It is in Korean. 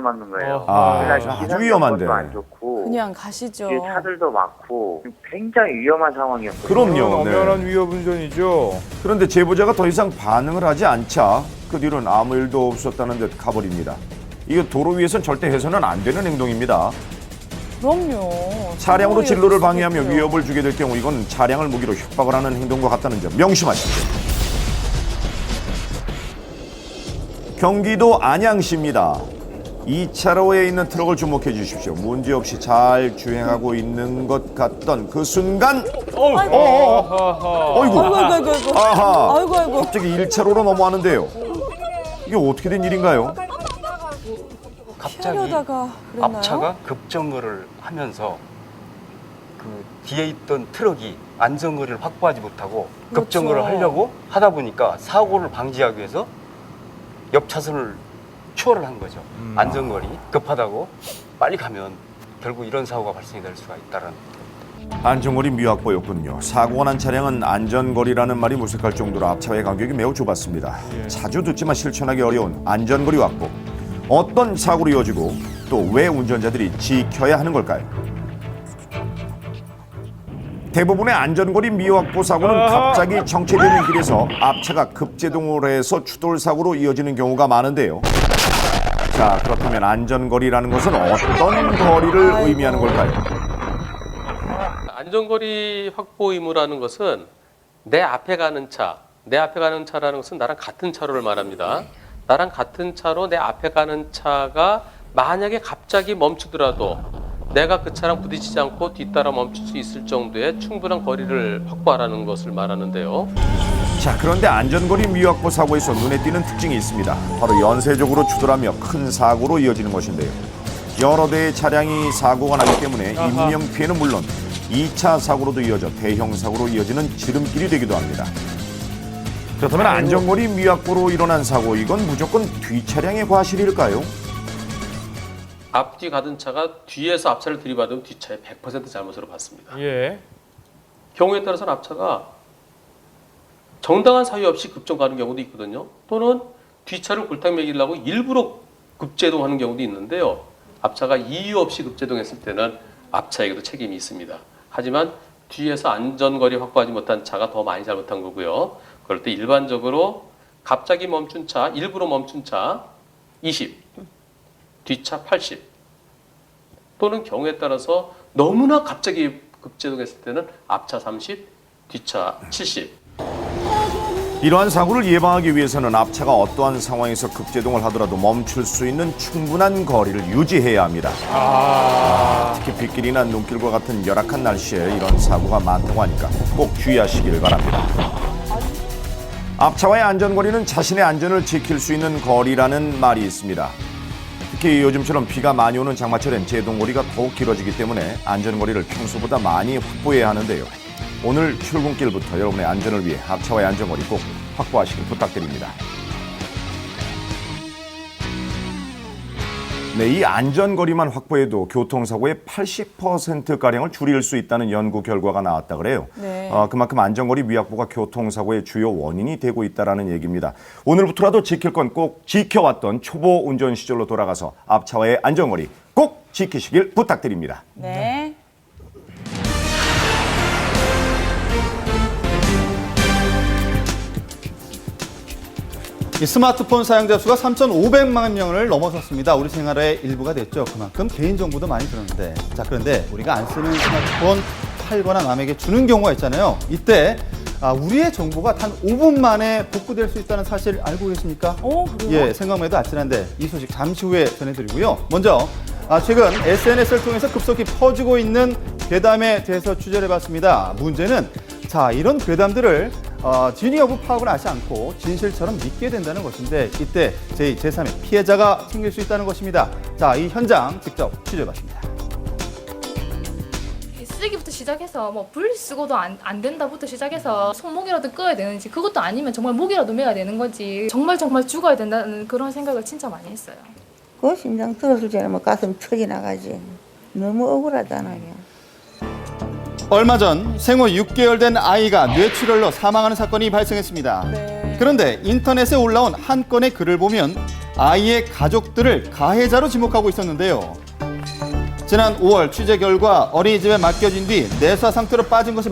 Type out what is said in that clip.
맞는 거예요. 아, 그래서 아주 기상 위험한데. 여건도 안 좋고 그냥 가시죠. 뒤에 차들도 많고 굉장히 위험한 상황이었거든요. 그럼요. 네. 엄연한 위협 운전이죠. 그런데 제보자가 더 이상 반응을 하지 않자 그 뒤로는 아무 일도 없었다는 듯 가버립니다. 이거 도로 위에선 절대 해서는 안 되는 행동입니다. 그럼요. 차량으로 진로를 방해하며. 위협을 주게 될 경우 이건 차량을 무기로 협박을 하는 행동과 같다는 점 명심하십시오. 경기도 안양시입니다. 2차로에 있는 트럭을 주목해 주십시오. 문제없이 잘 주행하고 있는 것 같던 그 순간 어이구 아이고 아이고 아이고 아이고. 아하 아이고 아이고. 갑자기 1차로로 넘어가는데요. 이게 어떻게 된 일인가요? 갑자기 피하려다가 그랬나요? 앞차가 급정거를 하면서 그 뒤에 있던 트럭이 안전거리를 확보하지 못하고 그렇죠. 급정거를 하려고 하다 보니까 사고를 방지하기 위해서 옆 차선을 추월을 한 거죠. 안전거리 급하다고 빨리 가면 결국 이런 사고가 발생이 될 수가 있다는 안전거리 미확보였군요. 사고가 난 차량은 안전거리라는 말이 무색할 정도로 앞차와의 간격이 매우 좁았습니다. 자주 듣지만 실천하기 어려운 안전거리 확보. 어떤 사고로 이어지고 또 왜 운전자들이 지켜야 하는 걸까요? 대부분의 안전거리 미확보 사고는 갑자기 정체되는 길에서 앞차가 급제동을 해서 추돌 사고로 이어지는 경우가 많은데요. 자, 그렇다면 안전거리라는 것은 어떤 거리를 의미하는 걸까요? 안전거리 확보 의무라는 것은 내 앞에 가는 차, 내 앞에 가는 차라는 것은 나랑 같은 차로를 말합니다. 나랑 같은 차로 내 앞에 가는 차가 만약에 갑자기 멈추더라도 내가 그 차랑 부딪히지 않고 뒤따라 멈출 수 있을 정도의 충분한 거리를 확보하라는 것을 말하는데요. 자, 그런데 안전거리 미확보 사고에서 눈에 띄는 특징이 있습니다. 바로 연쇄적으로 추돌하며 큰 사고로 이어지는 것인데요. 여러 대의 차량이 사고가 나기 때문에 인명 피해는 물론 2차 사고로도 이어져 대형 사고로 이어지는 지름길이 되기도 합니다. 그렇다면 안전거리 미확보로 일어난 사고 이건 무조건 뒷차량의 과실일까요? 앞뒤 가던 차가 뒤에서 앞차를 들이받으면 뒷차의 100% 잘못으로 봤습니다. 예. 경우에 따라서는 앞차가 정당한 사유 없이 급정 가는 경우도 있거든요. 또는 뒷차를 골탕 먹이려고 일부러 급제동하는 경우도 있는데요. 앞차가 이유 없이 급제동했을 때는 앞차에게도 책임이 있습니다. 하지만 뒤에서 안전거리 확보하지 못한 차가 더 많이 잘못한 거고요. 그럴 때 일반적으로 갑자기 멈춘 차, 일부러 멈춘 차 20, 뒷차 80 또는 경우에 따라서 너무나 갑자기 급제동했을 때는 앞차 30, 뒷차 70 이러한 사고를 예방하기 위해서는 앞차가 어떠한 상황에서 급제동을 하더라도 멈출 수 있는 충분한 거리를 유지해야 합니다. 특히 빗길이나 눈길과 같은 열악한 날씨에 이런 사고가 많다고 하니까 꼭 주의하시길 바랍니다. 앞차와의 안전거리는 자신의 안전을 지킬 수 있는 거리라는 말이 있습니다. 특히 요즘처럼 비가 많이 오는 장마철엔 제동거리가 더욱 길어지기 때문에 안전거리를 평소보다 많이 확보해야 하는데요. 오늘 출근길부터 여러분의 안전을 위해 앞차와의 안전거리 꼭 확보하시길 부탁드립니다. 네, 이 안전거리만 확보해도 교통사고의 80%가량을 줄일 수 있다는 연구 결과가 나왔다 그래요. 네. 어, 그만큼 안전거리 미확보가 교통사고의 주요 원인이 되고 있다는 얘기입니다. 오늘부터라도 지킬 건 꼭 지켜왔던 초보 운전 시절로 돌아가서 앞차와의 안전거리 꼭 지키시길 부탁드립니다. 네. 스마트폰 사용자 수가 3,500만 명을 넘어섰습니다. 우리 생활의 일부가 됐죠. 그만큼 개인정보도 많이 들었는데. 자, 그런데 우리가 안 쓰는 스마트폰 팔거나 남에게 주는 경우가 있잖아요. 이때 아, 우리의 정보가 단 5분 만에 복구될 수 있다는 사실 알고 계십니까? 어, 그래요? 예, 생각만 해도 아찔한데 이 소식 잠시 후에 전해드리고요. 먼저 아, 최근 SNS를 통해서 급속히 퍼지고 있는 괴담에 대해서 취재를 해봤습니다. 문제는 자 이런 괴담들을 어, 진위 여부 파악을 하지 않고 진실처럼 믿게 된다는 것인데 이때 제2, 제3의 피해자가 생길 수 있다는 것입니다. 자, 이 현장 직접 취재해봤습니다. 쓰기부터 시작해서 뭐 분리수거도 안, 안 된다부터 시작해서 손목이라도 꺼야 되는지 그것도 아니면 정말 목이라도 매야 되는 건지 정말 정말 죽어야 된다는 그런 생각을 진짜 많이 했어요. 그 심장 들었을 때는 뭐 가슴 터지 나가지. 너무 억울하잖아. 그냥. 얼마 전 생후 6개월 된 아이가 뇌출혈로 사망하는 사건이 발생했습니다. 네. 그런데 인터넷에 올라온 한 건의 글을 보면 아이의 가족들을 가해자로 지목하고 있었는데요. 지난 5월 취재 결과 어린이집에 맡겨진 뒤 내사 상태로 빠진 것이